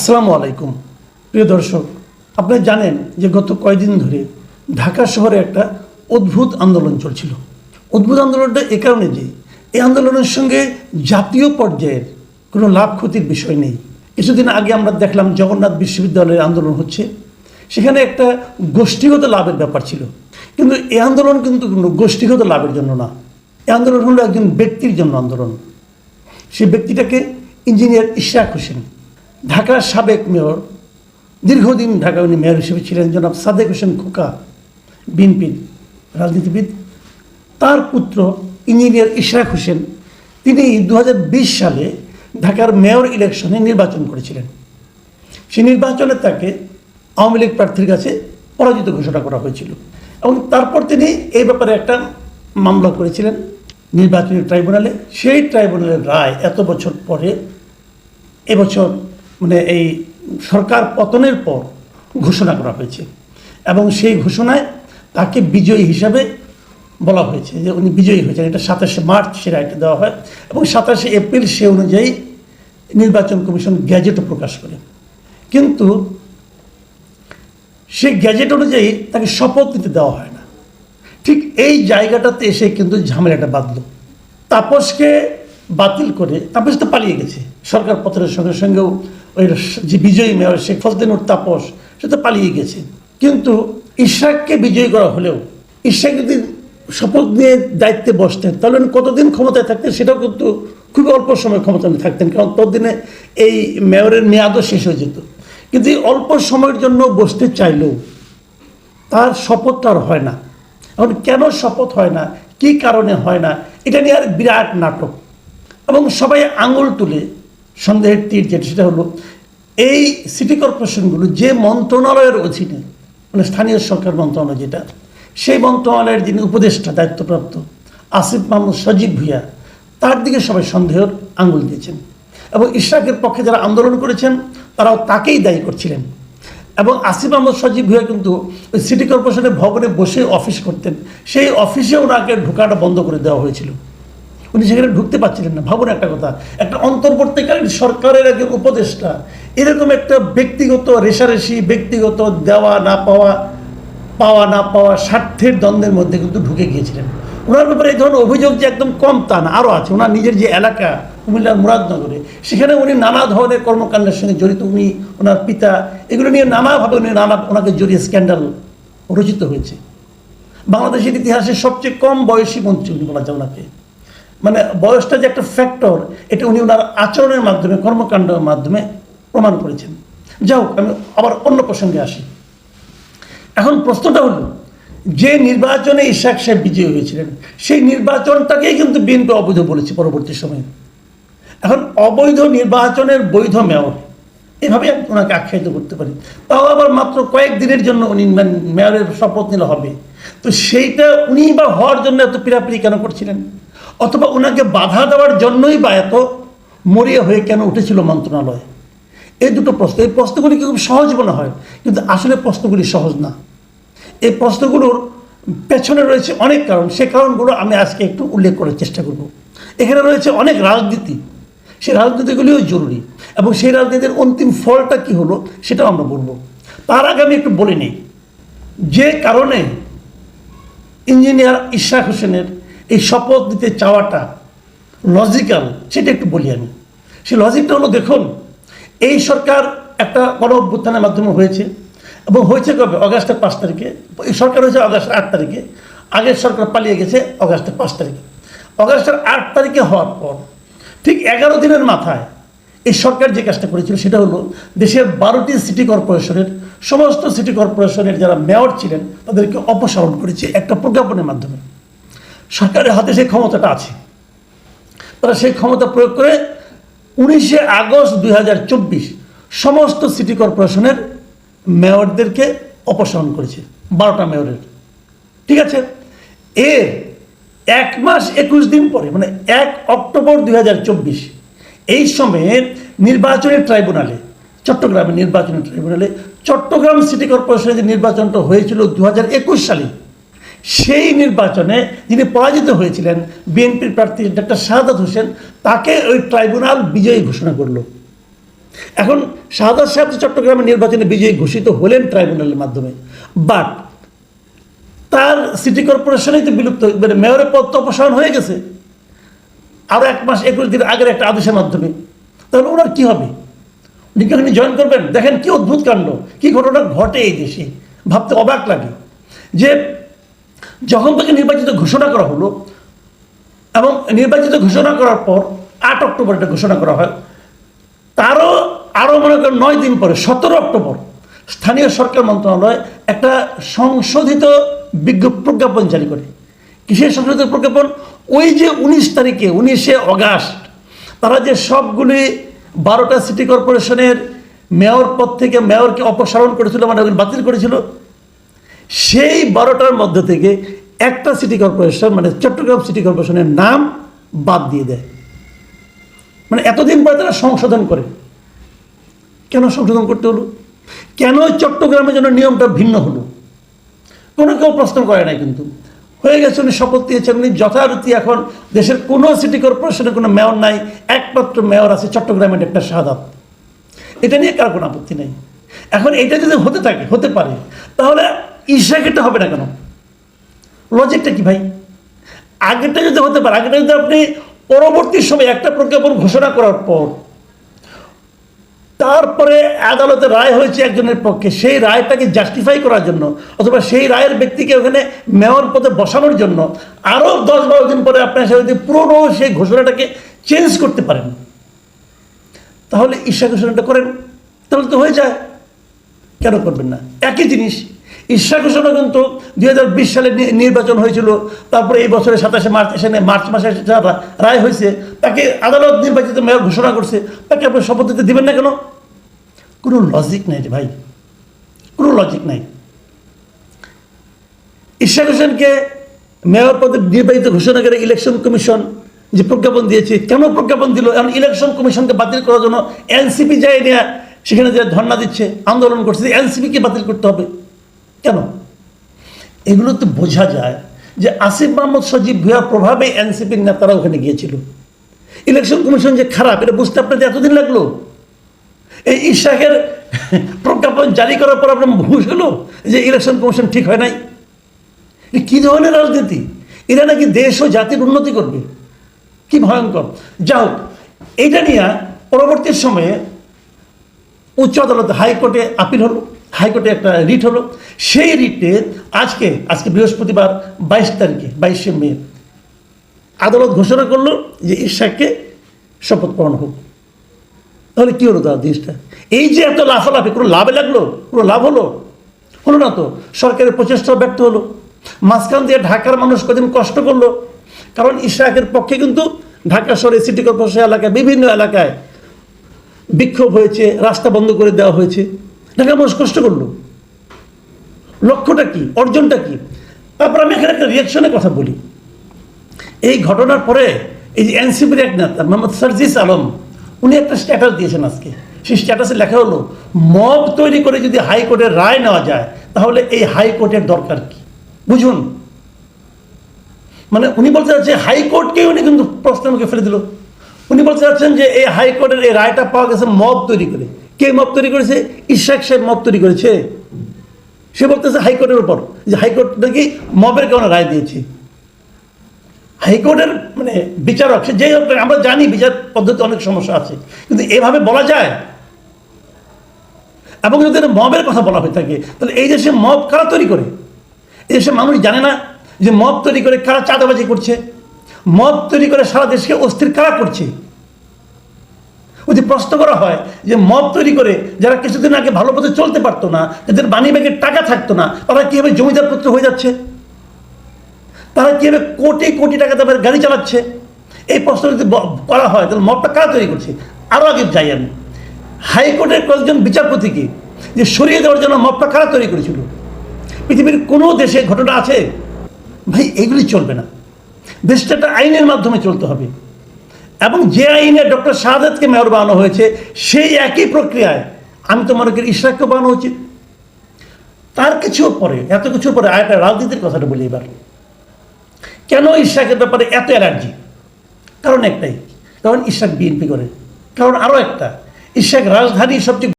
আসসালামু আলাইকুম। প্রিয় দর্শক আপনারা জানেন যে গত কয়েকদিন ধরে ঢাকা শহরে একটা অদ্ভুত আন্দোলন চলছিল। অদ্ভুত আন্দোলনটা এ কারণে যে, এই আন্দোলনের সঙ্গে জাতীয় পর্যায়ের কোনো লাভ ক্ষতির বিষয় নেই। কিছুদিন আগে আমরা দেখলাম জগন্নাথ বিশ্ববিদ্যালয়ের আন্দোলন হচ্ছে। সেখানে একটা গোষ্ঠীগত লাভের ব্যাপার ছিল। কিন্তু এই আন্দোলন কিন্তু কোনো গোষ্ঠীগত লাভের জন্য না। এই আন্দোলন হলো একজন ব্যক্তির জন্য আন্দোলন। সেই ব্যক্তিটাকে ইঞ্জিনিয়ার ইশরাক হোসেন। ঢাকার সাবেক মেয়র, দীর্ঘদিন ঢাকা উনি মেয়র হিসেবে ছিলেন, জনাব সাদেক হোসেন খোকা বিএনপির রাজনীতিবিদ। তার পুত্র ইঞ্জিনিয়ার ইশরাক হোসেন, তিনি দু হাজার বিশ সালে ঢাকার মেয়র ইলেকশনে নির্বাচন করেছিলেন। সেই নির্বাচনে তাকে আওয়ামী লীগ প্রার্থীর কাছে পরাজিত ঘোষণা করা হয়েছিল এবং তারপর তিনি এই ব্যাপারে একটা মামলা করেছিলেন নির্বাচনী ট্রাইব্যুনালে। সেই ট্রাইব্যুনালের রায় এত বছর পরে, এবছর মানে এই সরকার পতনের পর ঘোষণা করা হয়েছে। এবং সেই ঘোষণায় তাকে বিজয়ী হিসাবে বলা হয়েছে যে উনি বিজয়ী হয়েছেন। এটা সাতাশে মার্চ সে রায়টা দেওয়া হয় এবং সাতাশে এপ্রিল সে অনুযায়ী নির্বাচন কমিশন গ্যাজেটও প্রকাশ করে। কিন্তু সে গ্যাজেট অনুযায়ী তাকে শপথ নিতে দেওয়া হয় না। ঠিক এই জায়গাটাতে এসে কিন্তু ঝামেলাটা বাঁধলো। তাপসকে বাতিল করে তাপস তো পালিয়ে গেছে। সরকার পতনের সঙ্গে সঙ্গেও ওই যে বিজয়ী মেয়র শেখ ফজদিনুর তাপস, সে তো পালিয়ে গেছে। কিন্তু ইশাককে বিজয়ী করা হলেও, ইশাক যদি শপথ নিয়ে দায়িত্বে বসতেন, তাহলে কতদিন ক্ষমতায় থাকতেন সেটাও কিন্তু খুবই অল্প সময় ক্ষমতায় থাকতেন, কারণ ততদিনে এই মেয়রের মেয়াদও শেষ হয়ে যেত। কিন্তু অল্প সময়ের জন্য বসতে চাইলেও তার শপথটা আর হয় না। এখন কেন শপথ হয় না? কি কারণে হয় না? এটা নিয়ে আর বিরাট নাটক। এবং সবাই আঙুল তুলে সন্দেহের তীর যেটা, সেটা হলো এই সিটি কর্পোরেশনগুলো যে মন্ত্রণালয়ের অধীনে মানে স্থানীয় সরকার মন্ত্রণালয় যেটা, সেই মন্ত্রণালয়ের যিনি উপদেষ্টা, দায়িত্বপ্রাপ্ত আসিফ মাহমুদ সজীব ভুইয়া, তার দিকে সবাই সন্দেহের আঙুল দিয়েছেন। এবং ইশরাকের পক্ষে যারা আন্দোলন করেছেন, তারাও তাকেই দায়ী করছিলেন। এবং আসিফ আহমদ সজীব ভুইয়া কিন্তু ওই সিটি কর্পোরেশনের ভবনে বসে অফিস করতেন। সেই অফিসে ওনাকে ঢোকাটা বন্ধ করে দেওয়া হয়েছিল। উনি সেখানে ঢুকতে পারছিলেন না। ভাবুন একটা কথা, একটা অন্তর্বর্তীকালীন সরকারের একজন উপদেষ্টা, এরকম একটা ব্যক্তিগত রেশারেশি ব্যক্তিগত দেওয়া না পাওয়া পাওয়া না পাওয়া স্বার্থের দ্বন্দ্বের মধ্যে কিন্তু ঢুকে গিয়েছিলেন। ওনার ব্যাপারে এই ধরনের অভিযোগ যে একদম কম তা না, আরও আছে। ওনার নিজের যে এলাকা, কুমিল্লার মুরাদনগরে, সেখানে উনি নানা ধরনের কর্মকাণ্ডের সঙ্গে জড়িত। উনি, ওনার পিতা, এগুলো নিয়ে নানাভাবে উনি নানা, ওনাকে জড়িয়ে স্ক্যান্ডাল রচিত হয়েছে। বাংলাদেশের ইতিহাসে সবচেয়ে কম বয়সী মন্ত্রী উনি বলা যায় ওনাকে। মানে বয়সটা যে একটা ফ্যাক্টর এটা উনি ওনার আচরণের মাধ্যমে, কর্মকাণ্ডের মাধ্যমে প্রমাণ করেছেন। যাই হোক, আমি আবার অন্য প্রসঙ্গে আসি। এখন প্রশ্নটা হলো, যে নির্বাচনে ইশাক সাহেব বিজয়ী হয়েছিলেন, সেই নির্বাচনটাকেই কিন্তু বিএনপি অবৈধ বলেছে পরবর্তী সময়ে। এখন অবৈধ নির্বাচনের বৈধ মেয়র, এভাবে ওনাকে আখ্যায়িত করতে পারি। তাও আবার মাত্র কয়েক দিনের জন্য উনি মেয়রের শপথ নিলে হবে। তো সেইটা উনি বা হওয়ার জন্য এত পিড়াপিড়ি কেন করছিলেন? অথবা ওনাকে বাধা দেওয়ার জন্যই বা এত মরিয়া হয়ে কেন উঠেছিল মন্ত্রণালয়? এই দুটো প্রশ্ন, এই প্রশ্নগুলি খুব সহজ মনে হয়, কিন্তু আসলে প্রশ্নগুলি সহজ না। এই প্রশ্নগুলোর পেছনে রয়েছে অনেক কারণ, সে কারণগুলো আমি আজকে একটু উল্লেখ করার চেষ্টা করব। এখানে রয়েছে অনেক রাজনীতি, সেই রাজনীতিগুলিও জরুরি, এবং সেই রাজনীতির অন্তিম ফলটা কি হলো সেটাও আমরা বলব। তার আগে আমি একটু বলে নিই, যে কারণে ইঞ্জিনিয়ার ইশরাক হোসেনের এই শপথ দিতে চাওয়াটা লজিক্যাল সেটা একটু বলি আমি। সেই লজিকটা হলো, দেখুন, এই সরকার একটা গণ অভ্যুত্থানের মাধ্যমে হয়েছে, এবং হয়েছে কবে? অগাস্টের পাঁচ তারিখে। এই সরকার হয়েছে অগাস্টের আট তারিখে। আগের সরকার পালিয়ে গেছে অগাস্টের পাঁচ তারিখে। অগাস্টের আট তারিখে হওয়ার পর, ঠিক এগারো দিনের মাথায় এই সরকার যে কাজটা করেছিল, সেটা হলো দেশের বারোটি সিটি কর্পোরেশনের সমস্ত সিটি কর্পোরেশনের যারা মেয়র ছিলেন, তাদেরকে অপসারণ করেছে একটা প্রজ্ঞাপনের মাধ্যমে। সরকারের হাতে সেই ক্ষমতাটা আছে। তারা সেই ক্ষমতা প্রয়োগ করে উনিশে আগস্ট দুই হাজার চব্বিশ সমস্ত সিটি কর্পোরেশনের মেয়রদেরকে অপসারণ করেছে, বারোটা মেয়রের। ঠিক আছে? এর এক মাস একুশ দিন পরে মানে এক অক্টোবর দুই হাজার চব্বিশ, এই সময়ে নির্বাচনী ট্রাইব্যুনালে, চট্টগ্রামের নির্বাচনী ট্রাইব্যুনালে চট্টগ্রাম সিটি কর্পোরেশনের যে নির্বাচনটা হয়েছিল দু হাজার একুশ সালে সেই নির্বাচনে যিনি পরাজিত হয়েছিলেন, বিএনপির প্রার্থী ডাক্তার শাহাদাত হোসেন, তাকে ওই ট্রাইব্যুনাল বিজয়ী ঘোষণা করল। এখন শাহাদাত সাহেব চট্টগ্রামের নির্বাচনে বিজয়ী ঘোষিত হলেন ট্রাইব্যুনালের মাধ্যমে, বাট তার সিটি কর্পোরেশনেই তো বিলুপ্ত মানে মেয়রের পদ তো অপসারণ হয়ে গেছে। আরও এক মাস একুশ দিন আগের একটা আদেশের মাধ্যমে। তাহলে ওনার কি হবে? উনি কি জয়েন করবেন? দেখেন কি অদ্ভুত কাণ্ড, কি ঘটনা ঘটে এই দেশে। ভাবতে অবাক লাগে যে যখন তাকে নির্বাচিত ঘোষণা করা হলো, এবং নির্বাচিত ঘোষণা করার পর আট অক্টোবর এটা ঘোষণা করা হয়, তারও আরও মনে করেন নয় দিন পরে, সতেরো অক্টোবর, স্থানীয় সরকার মন্ত্রণালয় একটা সংশোধিত প্রজ্ঞাপন জারি করে। কিসের সংশোধিত প্রজ্ঞাপন? ওই যে উনিশ তারিখে, উনিশে অগাস্ট, তারা যে সবগুলি বারোটা সিটি কর্পোরেশনের মেয়র পদ থেকে মেয়রকে অপসারণ করেছিল মানে বাতিল করেছিল সেই বারোটার মধ্যে থেকে একটা সিটি কর্পোরেশন মানে চট্টগ্রাম সিটি কর্পোরেশনের নাম বাদ দিয়ে দেয়। মানে এতদিন পরে তারা সংশোধন করে। কেন সংশোধন করতে হলো? কেন চট্টগ্রামের জন্য নিয়মটা ভিন্ন হলো? কোনো কেউ প্রশ্ন করে নাই কিন্তু। হয়ে গেছে উনি শপথ দিয়েছেন, উনি যথারীতি এখন দেশের কোনো সিটি কর্পোরেশনের কোনো মেয়র নাই, একমাত্র মেয়র আছে চট্টগ্রামের একটা শাহাদাত। এটা নিয়ে কার কোনো আপত্তি নেই। এখন এটা যদি হতে থাকে, হতে পারে, তাহলে ইশাকেটা হবে না কেন? লজিকটা কি ভাই? আগেরটা যদি হতে পারে আগেটা যদি আপনি পরবর্তী সময় একটা প্রজ্ঞাপন ঘোষণা করার পর, তারপরে আদালতে রায় হয়েছে একজনের পক্ষে, সেই রায়টাকে জাস্টিফাই করার জন্য, অথবা সেই রায়ের ব্যক্তিকে ওখানে মেয়র পদে বসানোর জন্য আরও দশ বারো দিন পরে আপনার সে যদি পুরনো সেই ঘোষণাটাকে চেঞ্জ করতে পারেন। তাহলে ঈর্ষা ঘোষণাটা করেন, তাহলে তো হয়ে যায়। কেন করবেন না? একই জিনিস ঈর্ষা ঘোষণা কিন্তু দুই হাজার বিশ সালে নির্বাচন হয়েছিল। তারপরে এই বছরের সাতাশে মার্চ এসে মার্চ মাসে রায় হয়েছে, তাকে আদালত নির্বাচিত মেয়র ঘোষণা করছে। তাকে আপনি শপথ দিতে দিবেন না কেন? কোনো লজিক নাই রে ভাই। কোনো লজিক নাই। ঈর্ষা হোসেনকে মেয়র পদে নির্বাচিত ঘোষণা করে ইলেকশন কমিশন যে প্রজ্ঞাপন দিয়েছে, কেন প্রজ্ঞাপন দিল? এখন ইলেকশন কমিশনকে বাতিল করার জন্য এনসিপি যায় নিয়ে সেখানে যে ধর্ণা দিচ্ছে, আন্দোলন করছে এনসিপিকে বাতিল করতে হবে? কেন? এগুলো তো বোঝা যায় যে আসিফ মাহমুদ সজীব ভুয়ার প্রভাবে এনসিপির নেতারা ওখানে গিয়েছিল। ইলেকশন কমিশন যে খারাপ, এটা বুঝতে আপনাদের এতদিন লাগল? এই ইশাকের প্রজ্ঞাপন জারি করার পর আপনার ভুল হলো যে ইলেকশন কমিশন ঠিক হয় নাই? কী ধরনের রাজনীতি? এরা নাকি দেশ ও জাতির উন্নতি করবে? কি ভয়ঙ্কর। যা হোক, এইটা নিয়ে পরবর্তী সময়ে উচ্চ আদালতে হাইকোর্টে আপিল হলো। হাইকোর্টে একটা রিট হলো। সেই রিটে আজকে আজকে বৃহস্পতিবার বাইশ তারিখে, বাইশে মে, আদালত ঘোষণা করল যে ইশাককে শপথ পালন হোক। তাহলে কী হলো দাদা জিনিসটা এই যে এত লাফালাফি, কোনো লাভে লাগল? কোনো লাভ হলো? হলো না তো। সরকারের প্রচেষ্টা ব্যর্থ হলো। মাঝখান দিয়ে ঢাকার মানুষ কদিন কষ্ট করল। কারণ ইশরাকের পক্ষে কিন্তু ঢাকা শহরে সিটি কর্পোরেশন এলাকায় বিভিন্ন এলাকায় বিক্ষোভ হয়েছে, রাস্তা বন্ধ করে দেওয়া হয়েছে। ঢাকার মানুষ কষ্ট করল। লক্ষ্যটা কি? অর্জনটা কি? তারপর আমি এখানে একটা রিয়াকশনের কথা বলি। এই ঘটনার পরে এই যে এনসিপির এক নেতা, মোহাম্মদ সার্জিস আলম, উনি একটা স্ট্যাটাস দিয়েছেন আজকে। সেই স্ট্যাটাসে লেখা হলো, মব তৈরি করে যদি হাইকোর্টের রায় নেওয়া যায়, তাহলে এই হাইকোর্টের দরকার কি? বুঝুন। মানে উনি বলতে চাচ্ছেন হাইকোর্টকেই উনি কিন্তু প্রশ্নের মুখে ফেলে দিল। উনি বলতে চাচ্ছেন যে এই হাইকোর্টের এই রায়টা পাওয়া গেছে মব তৈরি করে। কে মব তৈরি করেছে? ইশাক সাহেব মব তৈরি করেছে। সে বলতেছে হাইকোর্টের উপর, যে হাইকোর্ট নাকি মবের কারণে রায় দিয়েছে। হাইকোর্টের মানে বিচারক, সে যেই হোক, আমরা জানি বিচার পদ্ধতি অনেক সমস্যা আছে। কিন্তু এভাবে বলা যায়? এবং যদি মবের কথা বলা হয়ে থাকে, তাহলে এই দেশে মব কারা তৈরি করে? এই দেশে মানুষ জানে না যে মব তৈরি করে কারা চাঁদাবাজি করছে? মব তৈরি করে সারা দেশকে অস্থির কারা করছে? যদি প্রশ্ন করা হয় যে মব তৈরি করে যারা কিছুদিন আগে ভালো পথে চলতে পারতো না যাদের বাণী ব্যাগের টাকা থাকতো না, তারা কীভাবে জমিদার পুত্র হয়ে যাচ্ছে? তারা কীভাবে কোটি কোটি টাকা তাদের গাড়ি চালাচ্ছে? এই প্রশ্ন যদি করা হয়, তাহলে মবটা কারা তৈরি করছে? আরও আগে যাই আমি। হাইকোর্টের কয়েকজন বিচারপতিকে যে সরিয়ে দেওয়ার জন্য মবটা কারা তৈরি করেছিল? পৃথিবীর কোনো দেশে ঘটনা আছে? ভাই, এগুলি চলবে না। দেশটা একটা আইনের মাধ্যমে চলতে হবে। এবং যে আইনে ডক্টর শাহাদকে মেয়র বানানো হয়েছে, সেই একই প্রক্রিয়ায় আমি তো মনে করি ইশরাককে বানানো উচিত। তার কিছু পরে, এত কিছু পরে আর একটা রাজনীতির কথাটা বলি এবার। কেন ইশরাকের ব্যাপারে এত অ্যালার্জি? কারণ একটাই, কারণ ইশরাক বিএনপি করে। কারণ আরও একটা, ইশরাক রাজধানী সবচেয়ে